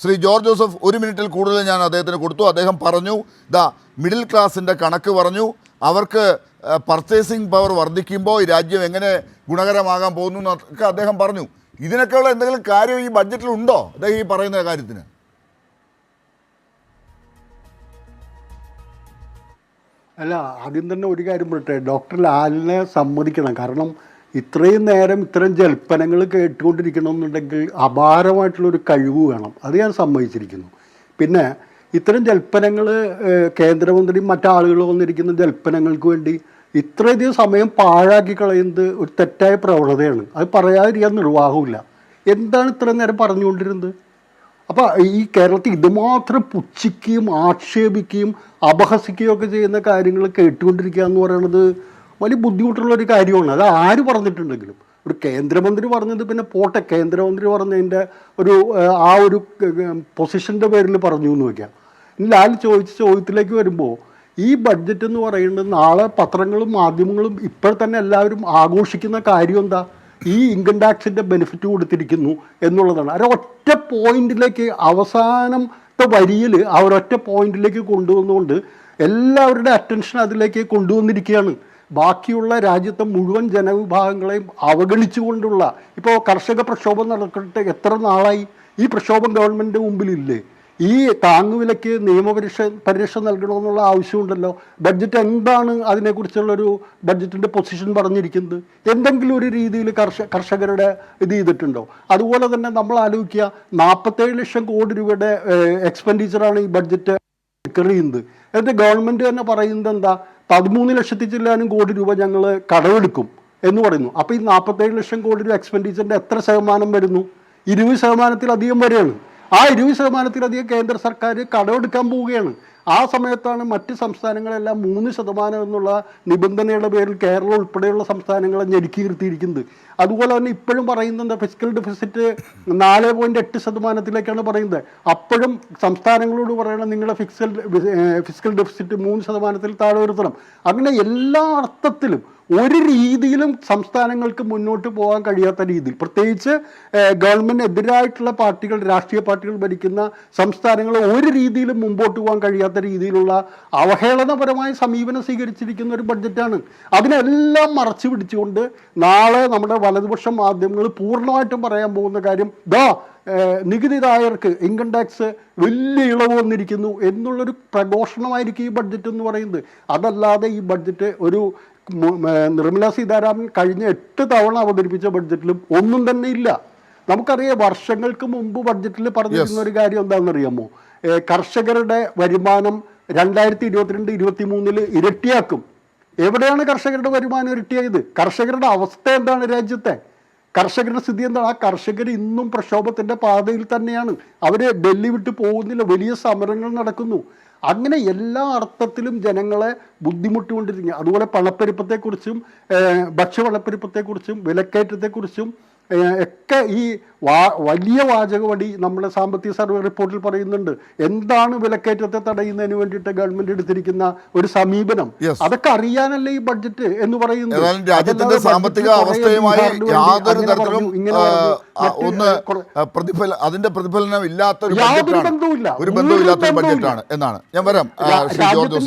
Shri George Joseph ഒരു മിനിറ്റിൽ കൂടുതൽ ഞാൻ അദ്ദേഹത്തിന് കൊടുത്തു. അദ്ദേഹം പറഞ്ഞു ദാ മിഡിൽ ക്ലാസിന്റെ കണക്ക് പറഞ്ഞു. അവർക്ക് പർച്ചേസിംഗ് പവർ വർദ്ധിക്കുമ്പോൾ ഈ രാജ്യം എങ്ങനെ ഗുണകരമാകാൻ പോകുന്നു എന്നൊക്കെ അദ്ദേഹം പറഞ്ഞു. ഇതിനൊക്കെയുള്ള എന്തെങ്കിലും കാര്യം ഈ ബഡ്ജറ്റിൽ ഉണ്ടോ? അദ്ദേഹം ഈ പറയുന്ന കാര്യത്തിന്. അല്ല ആദ്യം തന്നെ ഒരു കാര്യം പറയട്ടെ. ഡോക്ടർ ലാലിനെ സമ്മതിക്കണം. കാരണം ഇത്രയും നേരം ഇത്തരം ജൽപ്പനങ്ങൾ കേട്ടുകൊണ്ടിരിക്കണമെന്നുണ്ടെങ്കിൽ അപാരമായിട്ടുള്ളൊരു കഴിവ് വേണം. അത് ഞാൻ സമ്മതിച്ചിരിക്കുന്നു. പിന്നെ ഇത്തരം ജൽപ്പനങ്ങൾ കേന്ദ്രമന്ത്രിയും മറ്റാളുകൾ വന്നിരിക്കുന്ന ജൽപ്പനങ്ങൾക്ക് വേണ്ടി ഇത്രയധികം സമയം പാഴാക്കി കളയുന്നത് ഒരു തെറ്റായ പ്രവണതയാണ്. അത് പറയാതിരിക്കാൻ നിർവാഹമില്ല എന്താണ് ഇത്രയും നേരം പറഞ്ഞുകൊണ്ടിരുന്നത്? അപ്പോൾ ഈ കേരളത്തിൽ ഇതുമാത്രം പുച്ഛിക്കുകയും ആക്ഷേപിക്കുകയും അപഹസിക്കുകയും ഒക്കെ ചെയ്യുന്ന കാര്യങ്ങൾ കേട്ടുകൊണ്ടിരിക്കുക എന്ന് പറയുന്നത് വലിയ ബുദ്ധിമുട്ടുള്ള ഒരു കാര്യമാണ്. അത് ആര് പറഞ്ഞിട്ടുണ്ടെങ്കിലും. ഒരു കേന്ദ്രമന്ത്രി പറഞ്ഞത് പിന്നെ പോട്ടെ. കേന്ദ്രമന്ത്രി പറഞ്ഞതിന്റെ ഒരു ആ ഒരു പൊസിഷന്റെ പേരിൽ പറഞ്ഞു എന്ന് വയ്ക്കാം. ലാൽ ചോദിച്ച ചോദ്യത്തിലേക്ക് വരുമ്പോൾ ഈ ബഡ്ജറ്റ് എന്ന് പറയുന്നത് നാളെ പത്രങ്ങളും മാധ്യമങ്ങളും ഇപ്പോൾ തന്നെ എല്ലാവരും ആഘോഷിക്കുന്ന കാര്യം എന്താ? ഈ ഇൻകം ടാക്സിന്റെ ബെനിഫിറ്റ് കൊടുത്തിരിക്കുന്നു എന്നുള്ളതാണ്. അവരെ ഒറ്റ പോയിന്റിലേക്ക് അവസാനത്തെ വരിയിൽ അവരൊറ്റ പോയിന്റിലേക്ക് കൊണ്ടുവന്നുകൊണ്ട് എല്ലാവരുടെ അറ്റൻഷൻ അതിലേക്ക് കൊണ്ടുവന്നിരിക്കുകയാണ്. ബാക്കിയുള്ള രാജ്യത്തെ മുഴുവൻ ജനവിഭാഗങ്ങളെയും അവഗണിച്ചുകൊണ്ടുള്ള ഇപ്പോൾ കർഷക പ്രക്ഷോഭം നടക്കട്ടെ എത്ര നാളായി? ഈ പ്രക്ഷോഭം ഗവൺമെന്റ് മുമ്പിലില്ലേ? ഈ താങ്ങുവിലയ്ക്ക് നിയമപരിഷ പരിരക്ഷ നൽകണമെന്നുള്ള ആവശ്യമുണ്ടല്ലോ. ബഡ്ജറ്റ് എന്താണ് അതിനെക്കുറിച്ചുള്ളൊരു ബഡ്ജറ്റിന്റെ പൊസിഷൻ പറഞ്ഞിരിക്കുന്നത്? എന്തെങ്കിലും ഒരു രീതിയിൽ കർഷ കർഷകരുടെ ഇത് ചെയ്തിട്ടുണ്ടോ? അതുപോലെ തന്നെ നമ്മൾ ആലോചിക്കുക നാൽപ്പത്തേഴ് ലക്ഷം കോടി രൂപയുടെ എക്സ്പെൻഡിച്ചറാണ് ഈ ബഡ്ജറ്റ് ചെയ്യുന്നത്. എന്നിട്ട് ഗവൺമെന്റ് തന്നെ പറയുന്നത് എന്താ? പതിമൂന്ന് ലക്ഷത്തി ചില്ലാനും കോടി രൂപ ഞങ്ങൾ കടമെടുക്കും എന്ന് പറയുന്നു. അപ്പോൾ ഈ നാൽപ്പത്തേഴ് ലക്ഷം കോടി രൂപ എക്സ്പെൻഡിച്ചറിന്റെ എത്ര ശതമാനം വരുന്നു? ഇരുപത് ശതമാനത്തിലധികം വരെയാണ്. ആ ഇരുപത് ശതമാനത്തിലധികം കേന്ദ്ര സർക്കാർ കടമെടുക്കാൻ പോവുകയാണ്. ആ സമയത്താണ് മറ്റ് സംസ്ഥാനങ്ങളെല്ലാം മൂന്ന് ശതമാനം എന്നുള്ള നിബന്ധനയുടെ പേരിൽ കേരളം ഉൾപ്പെടെയുള്ള സംസ്ഥാനങ്ങളെ ഞെരുക്കി നിർത്തിയിരിക്കുന്നത്. അതുപോലെ തന്നെ ഇപ്പോഴും പറയുന്നത് എന്താ ഫിസിക്കൽ ഡെഫിസിറ്റ് നാല് പോയിന്റ് എട്ട് ശതമാനത്തിലേക്കാണ് പറയുന്നത്. അപ്പോഴും സംസ്ഥാനങ്ങളോട് പറയണം നിങ്ങളുടെ ഫിക്സൽ ഫിസിക്കൽ ഡെഫിസിറ്റ് മൂന്ന് ശതമാനത്തിൽ താഴെ വരുത്തണം. അങ്ങനെ എല്ലാ അർത്ഥത്തിലും ഒരു രീതിയിലും സംസ്ഥാനങ്ങൾക്ക് മുന്നോട്ട് പോകാൻ കഴിയാത്ത രീതിയിൽ പ്രത്യേകിച്ച് ഗവൺമെന്റ് എതിരായിട്ടുള്ള പാർട്ടികൾ രാഷ്ട്രീയ പാർട്ടികൾ ഭരിക്കുന്ന സംസ്ഥാനങ്ങൾ ഒരു രീതിയിലും മുമ്പോട്ട് പോകാൻ കഴിയാത്ത രീതിയിലുള്ള അവഹേളനപരമായ സമീപനം സ്വീകരിച്ചിരിക്കുന്ന ഒരു ബഡ്ജറ്റാണ്. അതിനെല്ലാം മറച്ചു പിടിച്ചുകൊണ്ട് നാളെ നമ്മുടെ വലതുപക്ഷ മാധ്യമങ്ങൾ പൂർണമായിട്ടും പറയാൻ പോകുന്ന കാര്യം ദാ നികുതിദായകർക്ക് ഇൻകം ടാക്സ് വലിയ ഇളവ് വന്നിരിക്കുന്നു എന്നുള്ളൊരു പ്രഘോഷണമായിരിക്കും ഈ ബഡ്ജറ്റ് എന്ന് പറയുന്നത്. അതല്ലാതെ ഈ ബഡ്ജറ്റ് ഒരു നിർമ്മല സീതാരാമൻ കഴിഞ്ഞ എട്ട് തവണ അവതരിപ്പിച്ച ബഡ്ജറ്റിലും ഒന്നും തന്നെ ഇല്ല. നമുക്കറിയാം വർഷങ്ങൾക്ക് മുമ്പ് ബഡ്ജറ്റിൽ പറഞ്ഞിരുന്ന ഒരു കാര്യം എന്താണെന്നറിയാമോ? കർഷകരുടെ വരുമാനം രണ്ടായിരത്തി ഇരുപത്തിരണ്ട് ഇരുപത്തി മൂന്നിൽ ഇരട്ടിയാക്കും. എവിടെയാണ് കർഷകരുടെ വരുമാനം ഇരട്ടിയായത്? കർഷകരുടെ അവസ്ഥ എന്താണ് രാജ്യത്തെ? കർഷകരുടെ സ്ഥിതി എന്താണ്? ആ കർഷകർ ഇന്നും പ്രക്ഷോഭത്തിന്റെ പാതയിൽ തന്നെയാണ്. അവർ ഡൽഹി വിട്ട് പോകുന്നില്ല വലിയ സമരങ്ങൾ നടക്കുന്നു. അങ്ങനെ എല്ലാ അർത്ഥത്തിലും ജനങ്ങളെ ബുദ്ധിമുട്ടുകൊണ്ടിരിക്കുക അതുപോലെ പണപ്പെരുപ്പത്തെക്കുറിച്ചും ഭക്ഷ്യവളപ്പെരുപ്പത്തെക്കുറിച്ചും വിലക്കയറ്റത്തെക്കുറിച്ചും ഒക്കെ ഈ വാ വലിയ വാചകവടി നമ്മുടെ സാമ്പത്തിക സർവേ റിപ്പോർട്ടിൽ പറയുന്നുണ്ട്. എന്താണ് വിലക്കയറ്റത്തെ തടയുന്നതിന് വേണ്ടിയിട്ട് ഗവൺമെന്റ് എടുത്തിരിക്കുന്ന ഒരു സമീപനം. അതൊക്കെ അറിയാനല്ലേ ഈ ബഡ്ജറ്റ് എന്ന് പറയുന്നത്? രാജ്യത്തിന്റെ സാമ്പത്തിക അവസ്ഥയുമായി യാതൊരു തരത്തിലും ഒന്ന് പ്രതിഫല അതിന്റെ പ്രതിഫലനം ഇല്ലാത്ത ഒരു ബന്ധവുമില്ല. ഒരു ഒരു ബഡ്ജറ്റാണ് എന്നാണ്. ഞാൻ വരാം. ശ്രീ ജോർജ്